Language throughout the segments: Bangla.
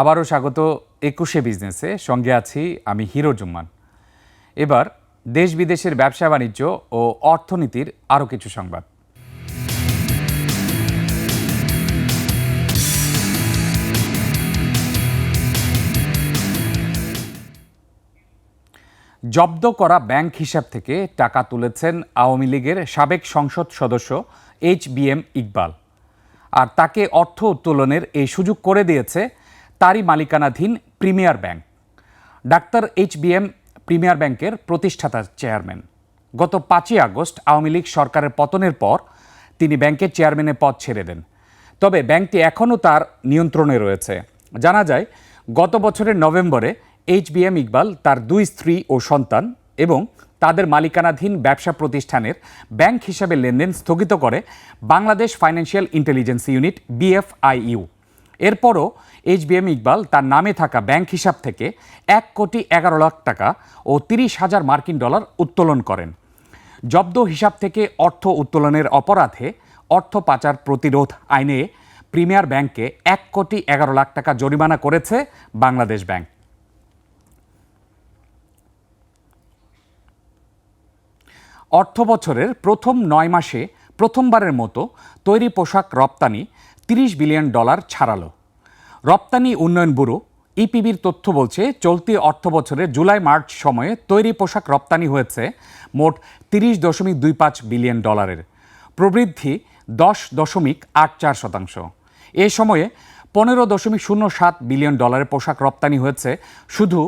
আবারও স্বাগত একুশে বিজনেসে। সঙ্গে আছি আমি হিরো জুম্মান। এবার দেশ বিদেশের ব্যবসা বাণিজ্য ও অর্থনীতির আরও কিছু সংবাদ। জব্দ করা ব্যাংক হিসাব থেকে টাকা তুলেছেন আওয়ামী লীগের সাবেক সংসদ সদস্য এইচ বি এম ইকবাল। আর তাকে অর্থ উত্তোলনের এই সুযোগ করে দিয়েছে তারই মালিকানাধীন premier bank. Doctor H B M premier ব্যাংকের প্রতিষ্ঠাতা চেয়ারম্যান। গত পাঁচই আগস্ট আওয়ামী লীগ সরকারের পতনের পর তিনি ব্যাংকের চেয়ারম্যানের পদ ছেড়ে দেন। তবে ব্যাংকটি এখনও তার নিয়ন্ত্রণে রয়েছে। জানা যায়, গত বছরের নভেম্বরে এইচ বি এম ইকবাল তার দুই স্ত্রী ও সন্তান এবং তাদের মালিকানাধীন ব্যবসা প্রতিষ্ঠানের ব্যাংক হিসাবে লেনদেন স্থগিত করে Bangladesh financial intelligence unit BFIU. এরপরও এইচবিএম ইকবাল তার নামে থাকা ব্যাংক হিসাব থেকে এক কোটি এগারো লাখ টাকা ও তিরিশ হাজার মার্কিন ডলার উত্তোলন করেন। জব্দ হিসাব থেকে অর্থ উত্তোলনের অপরাধে অর্থ পাচার প্রতিরোধ আইনে প্রিমিয়ার ব্যাংককে এক কোটি এগারো লাখ টাকা জরিমানা করেছে বাংলাদেশ ব্যাংক। অর্থ বছরের প্রথম নয় মাসে প্রথমবারের মতো তৈরি পোশাক রপ্তানি তিরিশ বিলিয়ন ডলার ছাড়ালো। রপ্তানি উন্নয়ন ব্যুরো, ইপিবির তথ্য বলছে, চলতি অর্থ বছরে জুলাই, মার্চ সময়ে তৈরি পোশাক রপ্তানি হয়েছে মোট তিরিশ দশমিক দুই পাঁচ বিলিয়ন ডলারের। প্রবৃদ্ধি দশ দশমিক আট চার শতাংশ। এ সময়ে পনেরো দশমিক শূন্য সাত বিলিয়ন ডলারের পোশাক রপ্তানি হয়েছে শুধু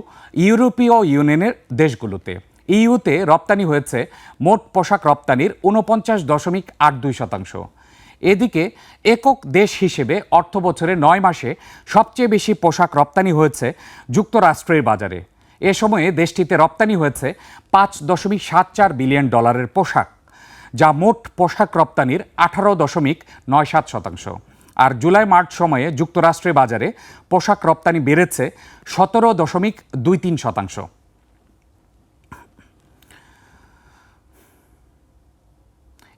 ইউরোপীয় ইউনিয়নের দেশগুলোতে। ইইউতে রপ্তানি হয়েছে মোট পোশাক রপ্তানির উনপঞ্চাশ দশমিক আট দুই শতাংশ। এদিকে একক দেশ হিসেবে অর্থ বছরে নয় মাসে সবচেয়ে বেশি পোশাক রপ্তানি হয়েছে যুক্তরাষ্ট্রের বাজারে। এ সময়ে দেশটিতে রপ্তানি হয়েছে পাঁচ দশমিক সাত চার বিলিয়ন ডলারের পোশাক, যা মোট পোশাক রপ্তানির আঠারো দশমিক নয় সাত শতাংশ। আর জুলাই, মার্চ সময়ে যুক্তরাষ্ট্রের বাজারে পোশাক রপ্তানি বেড়েছে সতেরো দশমিক দুই তিন শতাংশ।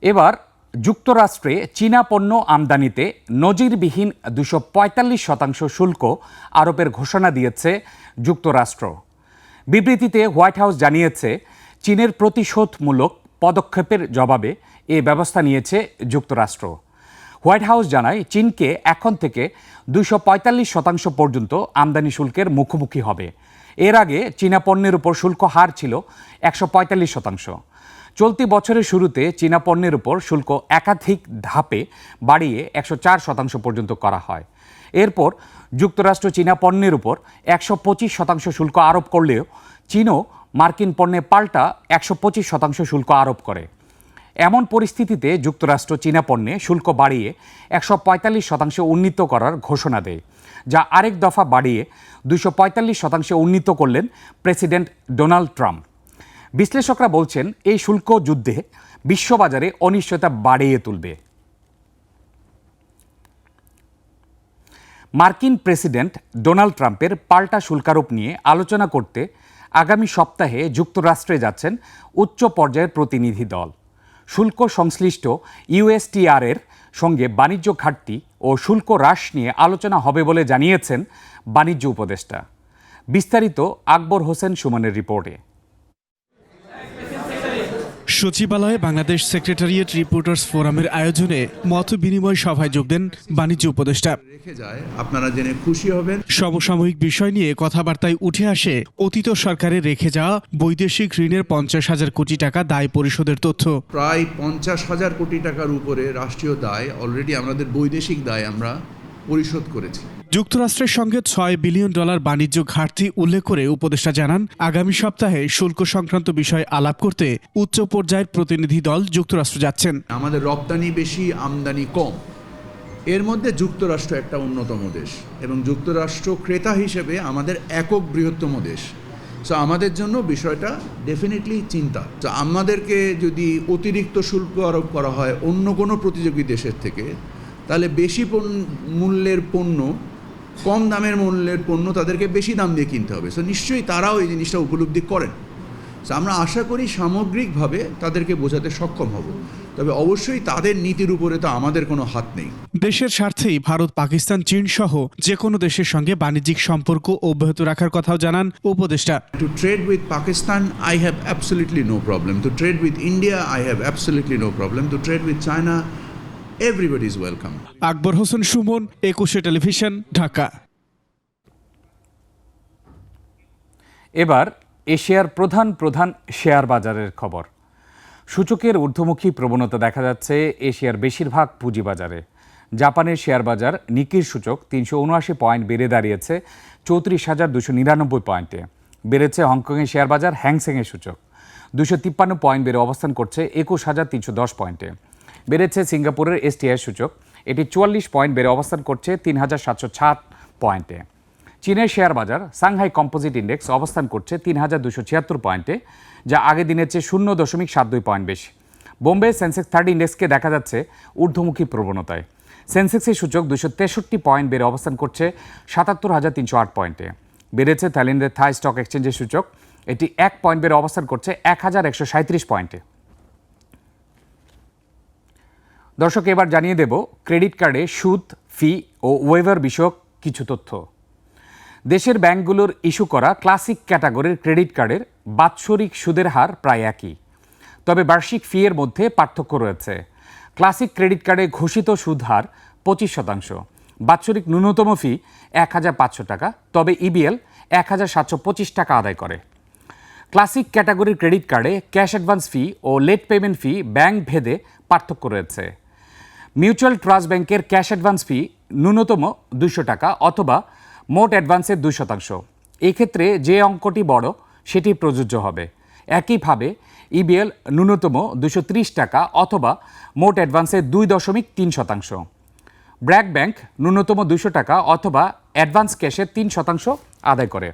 এবার যুক্তরাষ্ট্রে চীনা পণ্য আমদানিতে নজিরবিহীন দুশো পঁয়তাল্লিশ শতাংশ শুল্ক আরোপের ঘোষণা দিয়েছে যুক্তরাষ্ট্র। বিবৃতিতে হোয়াইট হাউস জানিয়েছে, চীনের প্রতিশোধমূলক পদক্ষেপের জবাবে এ ব্যবস্থা নিয়েছে যুক্তরাষ্ট্র। হোয়াইট হাউস জানায়, চীনকে এখন থেকে দুশো পঁয়তাল্লিশ শতাংশ পর্যন্ত আমদানি শুল্কের মুখোমুখি হবে। এর আগে চীনা পণ্যের উপর শুল্ক হার ছিল একশো পঁয়তাল্লিশ শতাংশ। চলতি বছরের শুরুতে চীনা পণ্যের উপর শুল্ক একাধিক ধাপে বাড়িয়ে একশো চার শতাংশ পর্যন্ত করা হয়। এরপর যুক্তরাষ্ট্র চীনা পণ্যের উপর একশো পঁচিশ শতাংশ শুল্ক আরোপ করলেও চীনও মার্কিন পণ্যে পাল্টা একশো পঁচিশ শতাংশ শুল্ক আরোপ করে। এমন পরিস্থিতিতে যুক্তরাষ্ট্র চীনা পণ্যে শুল্ক বাড়িয়ে একশো পঁয়তাল্লিশ শতাংশে উন্নীত করার ঘোষণা দেয়, যা আরেক দফা বাড়িয়ে দুশো পঁয়তাল্লিশ শতাংশে উন্নীত করলেন প্রেসিডেন্ট ডোনাল্ড ট্রাম্প। বিশ্লেষকরা বলছেন, এই শুল্ক যুদ্ধে বিশ্ববাজারে অনিশ্চয়তা বাড়িয়ে তুলবে। মার্কিন প্রেসিডেন্ট ডোনাল্ড ট্রাম্পের পাল্টা শুল্কারোপ নিয়ে আলোচনা করতে আগামী সপ্তাহে যুক্তরাষ্ট্রে যাচ্ছেন উচ্চ পর্যায়ের প্রতিনিধি দল। শুল্ক সংশ্লিষ্ট ইউএসটিআর এর সঙ্গে বাণিজ্য ঘাটতি ও শুল্ক হ্রাস নিয়ে আলোচনা হবে বলে জানিয়েছেন বাণিজ্য উপদেষ্টা। বিস্তারিত আকবর হোসেন সুমনের রিপোর্টে। সচিবালয়ে বাংলাদেশ সেক্রেটারিয়েট রিপোর্টার্স ফোরামের আয়োজনে মত বিনিময় সভায় যোগ দেন বাণিজ্য উপদেষ্টা। রেখে যায় আপনারা জেনে খুশি হবেন। সমসাময়িক বিষয় নিয়ে কথাবার্তায় উঠে আসে অতীত সরকারের রেখে যাওয়া বৈদেশিক ঋণের পঞ্চাশ হাজার কোটি টাকা দায় পরিশোধের তথ্য। প্রায় পঞ্চাশ হাজার কোটি টাকার উপরে রাষ্ট্রীয় দায় অলরেডি আমাদের বৈদেশিক দায় আমরা পরিশোধ করেছি। যুক্তরাষ্ট্রের সঙ্গে ছয় বিলিয়ন ডলার বাণিজ্য ঘাটতি উল্লেখ করে উপদেষ্টা জানান, আগামী সপ্তাহে শুল্ক সংক্রান্ত বিষয়ে আলাপ করতে উচ্চ পর্যায়ের প্রতিনিধি দল যুক্তরাষ্ট্র যাচ্ছেন। আমাদের রপ্তানি বেশি, আমদানি কম। এর মধ্যে যুক্তরাষ্ট্র একটা অন্যতম দেশ এবং যুক্তরাষ্ট্র ক্রেতা হিসেবে আমাদের একক বৃহত্তম দেশ। সো আমাদের জন্য বিষয়টা ডেফিনেটলি চিন্তা। তো আমাদেরকে যদি অতিরিক্ত শুল্ক আরোপ করা হয় অন্য কোনো প্রতিযোগী দেশের থেকে, তাহলে বেশি মূল্যের পণ্য কম দামের মূল্যের পণ্য তাদেরকে বেশি দাম দিয়ে কিনতে হবে। সো নিশ্চয়ই তারাও এই জিনিসটা উপলব্ধি করেন। So আমরা আশা করি সামগ্রিকভাবে তাদেরকে বোঝাতে সক্ষম হব। তবে অবশ্যই তাদের নীতির উপরে তো আমাদের কোনো হাত নেই। দেশের স্বার্থেই ভারত পাকিস্তান চীন সহ যে কোনো দেশের সঙ্গে বাণিজ্যিক সম্পর্ক অব্যাহত রাখার কথাও জানান উপদেষ্টা। To trade with Pakistan I have absolutely no problem To trade with India I have absolutely no problem To trade with China, everybody is welcome. Akbar Hossain Sumon Ekushey television Dhaka. এবার এশিয়ার প্রধান প্রধান শেয়ার বাজারের খবর। সূচকের ঊর্ধ্বমুখী প্রবণতা দেখা যাচ্ছে এশিয়ার বেশিরভাগ পুঁজিবাজারে জাপানের শেয়ার বাজার নিকির সূচক তিনশো উনআশি পয়েন্ট বেড়ে দাঁড়িয়েছে চৌত্রিশ হাজার দুশো নিরানব্বই পয়েন্টে। বেড়েছে হংকংয়ের শেয়ার বাজার হ্যাংসেংয়ের সূচক। দুশো তিপ্পান্ন পয়েন্ট বেড়ে অবস্থান করছে একুশ হাজার তিনশো দশ পয়েন্টে। বেড়েছে সিঙ্গাপুরের এসটিআই সূচক। এটি চুয়াল্লিশ পয়েন্ট বেড়ে অবস্থান করছে তিন হাজার সাতশো সাত পয়েন্টে। চীনের শেয়ার বাজার, সাংহাই কম্পোজিট ইন্ডেক্স, অবস্থান করছে তিন হাজার দুশো ছিয়াত্তর পয়েন্টে, যা আগের দিনের চেয়ে শূন্য দশমিক সাত দুই পয়েন্ট বেশি। বোম্বে সেন্সেক্স থার্টি ইন্ডেক্সকে দেখা যাচ্ছে ঊর্ধ্বমুখী প্রবণতায়। সেন্সেক্সের সূচক দুশো তেষট্টি পয়েন্ট বেড়ে অবস্থান করছে সাতাত্তর হাজার তিনশো আট পয়েন্টে। বেড়েছে থাইল্যান্ডের থাই স্টক এক্সচেঞ্জের সূচক। এটি এক পয়েন্ট বেড়ে অবস্থান করছে এক হাজার একশো সাঁত্রিশ পয়েন্টে। দর্শক, এবার জানিয়ে দেব, ক্রেডিট কার্ডে সুদ, ফি ও ওয়েভার বিষয়ক কিছু তথ্য। দেশের ব্যাংকগুলোর ইস্যু করা ক্লাসিক ক্যাটাগরির ক্রেডিট কার্ডের বাৎসরিক সুদের হার প্রায় একই। তবে বার্ষিক ফি এর মধ্যে পার্থক্য রয়েছে। ক্লাসিক ক্রেডিট কার্ডে ঘোষিত সুদ হার পঁচিশ শতাংশ, বাৎসরিক ন্যূনতম ফি এক হাজার পাঁচশো টাকা, তবে ইবিএল এক হাজার সাতশো পঁচিশ টাকা আদায় করে। ক্লাসিক ক্যাটাগরির ক্রেডিট কার্ডে ক্যাশ অ্যাডভান্স ফি ও লেট পেমেন্ট ফি ব্যাংক ভেদে পার্থক্য রয়েছে। মিউচুয়াল ট্রাস্ট ব্যাংকের ক্যাশ অ্যাডভান্স ফি ন্যূনতম দুশো টাকা অথবা মোট অ্যাডভান্সের দুই শতাংশ। এক্ষেত্রে যে অঙ্কটি বড়, সেটি প্রযোজ্য হবে। একইভাবে ইবিএল ন্যূনতম দুশো টাকা অথবা মোট অ্যাডভান্সের দুই দশমিক তিন শতাংশ। ব্র্যাক ব্যাংক ন্যূনতম দুশো টাকা অথবা অ্যাডভান্স ক্যাশের তিন শতাংশ আদায় করে।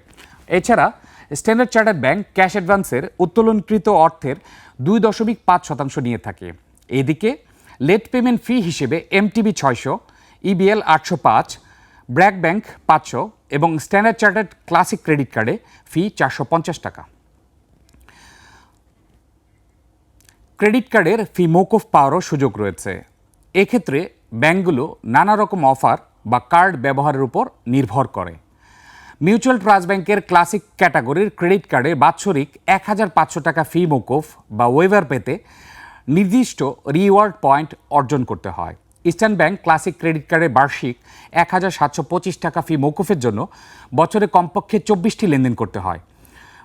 এছাড়া স্ট্যান্ডার্ড চার্টার্ড ব্যাংক ক্যাশ অ্যাডভান্সের উত্তোলনকৃত অর্থের দুই দশমিক পাঁচ শতাংশ নিয়ে থাকে। এদিকে লেট পেমেন্ট ফি হিসেবে এমটিবি ছয়শো ইবিএল আটশো পাঁচ ব্র্যাক ব্যাংক পাঁচশো এবং স্ট্যান্ডার্ড চার্টার্ড ক্লাসিক ক্রেডিট কার্ডে ফি চারশো পঞ্চাশ টাকা। ক্রেডিট কার্ডের ফি মৌকুফ পাওয়ারও সুযোগ রয়েছে। এক্ষেত্রে ব্যাংকগুলো নানা রকম অফার বা কার্ড ব্যবহারের উপর নির্ভর করে। মিউচুয়াল ট্রাস্ট ব্যাংকের ক্লাসিক ক্যাটাগরির ক্রেডিট কার্ডে বাৎসরিক এক হাজার পাঁচশো টাকা ফি মৌকুফ বা ওয়েভার পেতে নির্দিষ্ট রিওয়ার্ড পয়েন্ট অর্জন করতে হয়। ইস্টার্ন ব্যাংক ক্লাসিক ক্রেডিট কার্ডে বার্ষিক এক হাজার সাতশো পঁচিশ টাকা ফি মৌকুফের জন্য বছরে কমপক্ষে চব্বিশটি লেনদেন করতে হয়।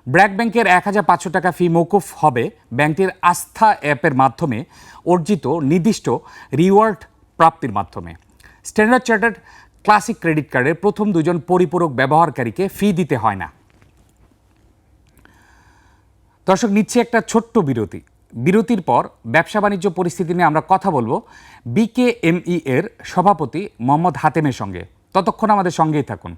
ব্র্যাক ব্যাংকের এক হাজার পাঁচশো টাকা ফি মৌকুফ হবে ব্যাংকটির আস্থা অ্যাপের মাধ্যমে অর্জিত নির্দিষ্ট রিওয়ার্ড প্রাপ্তির মাধ্যমে। স্ট্যান্ডার্ড চার্টার্ড ক্লাসিক ক্রেডিট কার্ডের প্রথম দুজন পরিপূরক ব্যবহারকারীকে ফি দিতে হয় না। দর্শক, নিচ্ছে একটা ছোট্ট বিরতি। বিরতির পর ব্যবসা বাণিজ্য পরিস্থিতি নিয়ে আমরা কথা বলব বিকেএমই এর সভাপতি মোহাম্মদ হাতেমের সঙ্গে। ততক্ষণ আমাদের সঙ্গেই থাকুন।